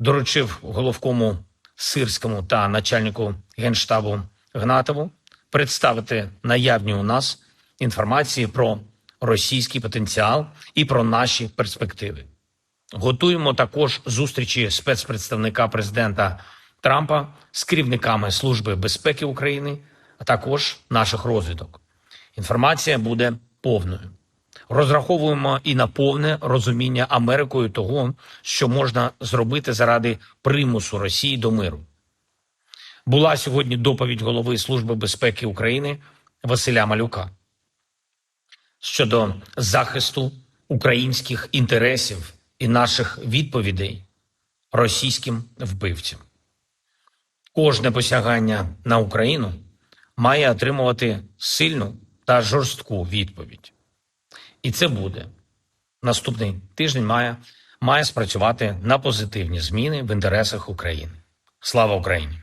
доручив головкому Сирському та начальнику генштабу Гнатову представити наявні у нас інформації про російський потенціал і про наші перспективи. Готуємо також зустрічі спецпредставника президента Трампа з керівниками Служби безпеки України, а також наших розвідок. Інформація буде повною. Розраховуємо і на повне розуміння Америкою того, що можна зробити заради примусу Росії до миру. Була сьогодні доповідь голови Служби безпеки України Василя Малюка щодо захисту українських інтересів і наших відповідей російським вбивцям. Кожне посягання на Україну має отримувати сильну та жорстку відповідь. І це буде. Наступний тиждень має, має спрацювати на позитивні зміни в інтересах України. Слава Україні!